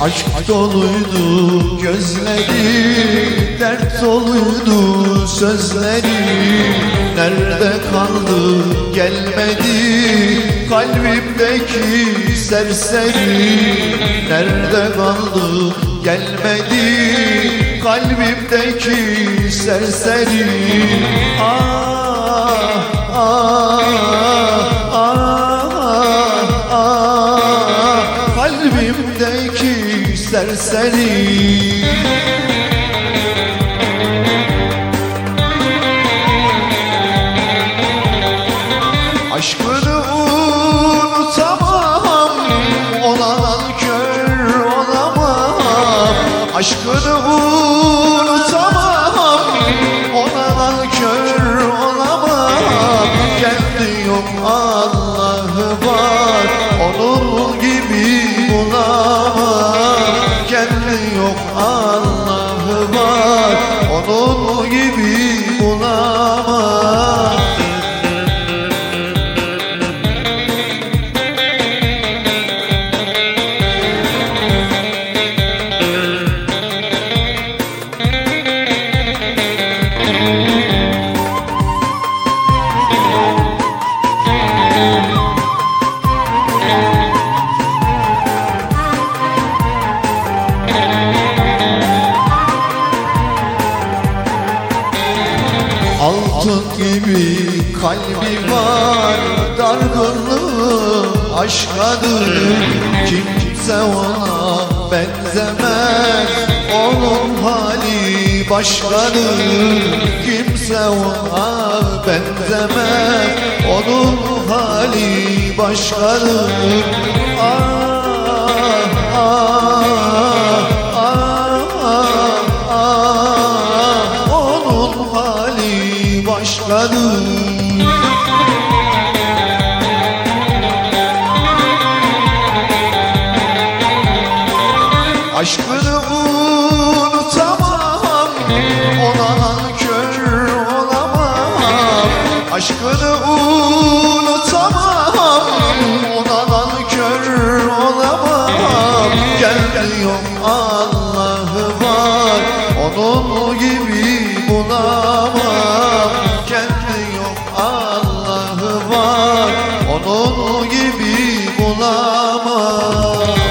Aşk doluydu gözleri Dert doluydu sözleri Nerede kaldı gelmedi. Kalbimdeki serseri Nerede kaldı gelmedi. Kalbimdeki serseri Ah ah serseri Aşkını unutamam Olan kör olamam. Aşkını unutamam Olan kör olamam. Kendi yok Allah'ı var Onun gibi bulamam Altın gibi kalbi var Dargınlığı aşkadır. Kimse ona benzemez Onun hali başkadır. Kimse ona benzemez Onun hali başkadır. Ah ah hali başkadır Aşkını unutamam Ona kör olamam. Aşkını unutamam tabip olamam.